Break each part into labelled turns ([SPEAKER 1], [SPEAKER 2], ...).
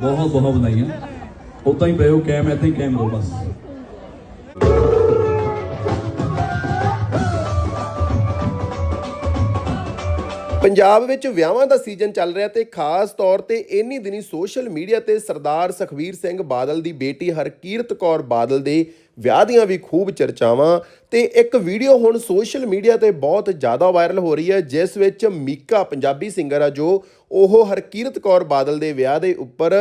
[SPEAKER 1] ਬਹੁਤ ਬਹੁਤ ਵਧਾਈਆਂ। ਉਦਾਂ ਹੀ ਪਏ ਹੋ ਕੈਮ ਇੱਥੇ ਹੀ ਕੈਮ ਰਹੋ ਬਸ।
[SPEAKER 2] ਪੰਜਾਬ ਵਿੱਚ ਵਿਆਹਾਂ ਦਾ ਸੀਜ਼ਨ ਚੱਲ ਰਿਹਾ ਤੇ ਖਾਸ ਤੌਰ ਤੇ ਇੰਨੀ ਦਿਨੀ ਸੋਸ਼ਲ ਮੀਡੀਆ ਤੇ ਸਰਦਾਰ ਸੁਖਵੀਰ ਸਿੰਘ ਬਾਦਲ ਦੀ ਬੇਟੀ ਹਰਕੀਰਤ ਕੌਰ ਬਾਦਲ ਦੇ ਵਿਆਹ ਦੀਆਂ ਵੀ ਖੂਬ ਚਰਚਾਵਾਂ ਤੇ ਇੱਕ ਵੀਡੀਓ ਹੁਣ ਸੋਸ਼ਲ ਮੀਡੀਆ ਤੇ ਬਹੁਤ ਜ਼ਿਆਦਾ ਵਾਇਰਲ ਹੋ ਰਹੀ ਹੈ, ਜਿਸ ਵਿੱਚ ਮੀਕਾ ਪੰਜਾਬੀ ਸਿੰਗਰ ਆ ਜੋ ਉਹ ਹਰਕੀਰਤ ਕੌਰ ਬਾਦਲ ਦੇ ਵਿਆਹ ਦੇ ਉੱਪਰ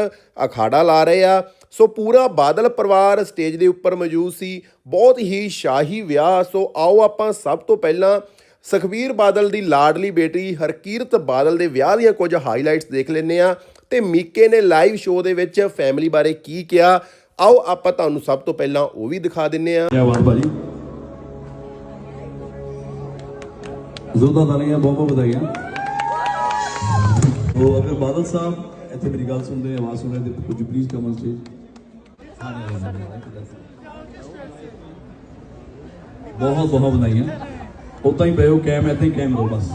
[SPEAKER 2] ਅਖਾੜਾ ਲਾ ਰਹੇ ਆ। ਸੋ ਪੂਰਾ ਬਾਦਲ ਪਰਿਵਾਰ ਸਟੇਜ ਦੇ ਉੱਪਰ ਮੌਜੂਦ ਸੀ, ਬਹੁਤ ਹੀ ਸ਼ਾਹੀ ਵਿਆਹ। ਸੋ ਆਓ ਆਪਾਂ ਸਭ ਤੋਂ ਪਹਿਲਾਂ ਸੁਖਬੀਰ ਬਾਦਲ ਦੀ ਲਾਡਲੀ ਬੇਟੀ ਹਰਕੀਰਤ ਬਾਦਲ ਦੇ ਵਿਆਹ ਦੀਆਂ ਕੁਝ ਹਾਈਲਾਈਟਸ ਦੇਖ ਲੈਂਦੇ ਆ ਤੇ ਮੀਕੇ ਨੇ ਲਾਈਵ ਸ਼ੋਅ ਦੇ ਵਿੱਚ ਫੈਮਿਲੀ ਬਾਰੇ ਕੀ ਕਿਹਾ? ਆਓ ਆਪਾਂ ਤੁਹਾਨੂੰ ਸਭ ਤੋਂ ਪਹਿਲਾਂ ਉਹ ਵੀ ਦਿਖਾ ਦਿੰਨੇ ਆ
[SPEAKER 1] ਕਿਆ ਬਾਤ ਭਾਜੀ ਜ਼ੋਰਦਾਰ ਤਾਲੀਆਂ ਬਹੁਤ ਬਹੁਤ ਵਧਾਈਆਂ। ਉਹ ਅਗਰ ਬਾਦਲ ਸਾਹਿਬ ਇੱਥੇ ਮੇਰੀ ਗੱਲ ਸੁਣਦੇ, ਆਵਾਜ਼ ਸੁਣ ਤੇ ਕੁਝ ਪਲੀਜ਼ ਕਮ ਔਨ ਸਟੇਜ ਬਹੁਤ ਬਹੁਤ ਵਧਾਈਆਂ। ਉਦਾਂ ਹੀ ਪਿਓ ਕੈਮ ਇੱਥੇ ਹੀ ਕੈਮ ਰਹੋ ਬਸ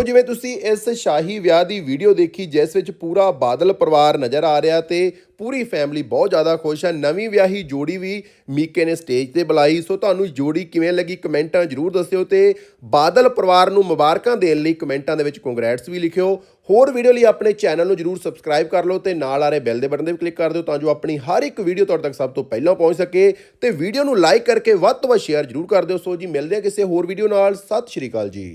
[SPEAKER 2] ਸੋ ਜਿਵੇਂ ਤੁਸੀਂ ਇਸ ਸ਼ਾਹੀ ਵਿਆਹ ਦੀ ਵੀਡੀਓ ਦੇਖੀ, ਜਿਸ ਵਿੱਚ ਪੂਰਾ ਬਾਦਲ ਪਰਿਵਾਰ ਨਜ਼ਰ ਆ ਰਿਹਾ ਤੇ ਪੂਰੀ ਫੈਮਿਲੀ ਬਹੁਤ ਜ਼ਿਆਦਾ ਖੁਸ਼ ਹੈ। ਨਵੀਂ ਵਿਆਹੀ ਜੋੜੀ ਵੀ ਮੀਕੇ ਨੇ ਸਟੇਜ ਤੇ ਬੁਲਾਈ। ਸੋ ਤੁਹਾਨੂੰ ਜੋੜੀ ਕਿਵੇਂ ਲੱਗੀ ਕਮੈਂਟਾਂ ਜਰੂਰ ਦੱਸਿਓ ਤੇ ਬਾਦਲ ਪਰਿਵਾਰ ਨੂੰ ਮੁਬਾਰਕਾਂ ਦੇਣ ਲਈ ਕਮੈਂਟਾਂ ਦੇ ਵਿੱਚ ਕੰਗ੍ਰੈਟਸ ਵੀ ਲਿਖਿਓ। ਹੋਰ ਵੀਡੀਓ ਲਈ ਆਪਣੇ ਚੈਨਲ ਨੂੰ ਜਰੂਰ ਸਬਸਕ੍ਰਾਈਬ ਕਰ ਲਓ ਤੇ ਨਾਲ ਆ ਰਹੇ ਬੈਲ ਦੇ ਬਟਨ ਤੇ ਵੀ ਕਲਿੱਕ ਕਰ ਦਿਓ ਤਾਂ ਜੋ ਆਪਣੀ ਹਰ ਇੱਕ ਵੀਡੀਓ ਤੁਹਾਡੇ ਤੱਕ ਸਭ ਤੋਂ ਪਹਿਲਾਂ ਪਹੁੰਚ ਸਕੇ। ਤੇ ਵੀਡੀਓ ਨੂੰ ਲਾਈਕ ਕਰਕੇ ਵੱਧ ਤੋਂ ਵੱਧ ਸ਼ੇਅਰ ਜਰੂਰ ਕਰ ਦਿਓ। ਸੋ ਜੀ, ਮਿਲਦੇ ਹਾਂ ਕਿਸੇ ਹੋਰ ਵੀਡੀਓ ਨਾਲ। ਸਤਿ ਸ਼੍ਰੀ ਅਕਾਲ ਜੀ।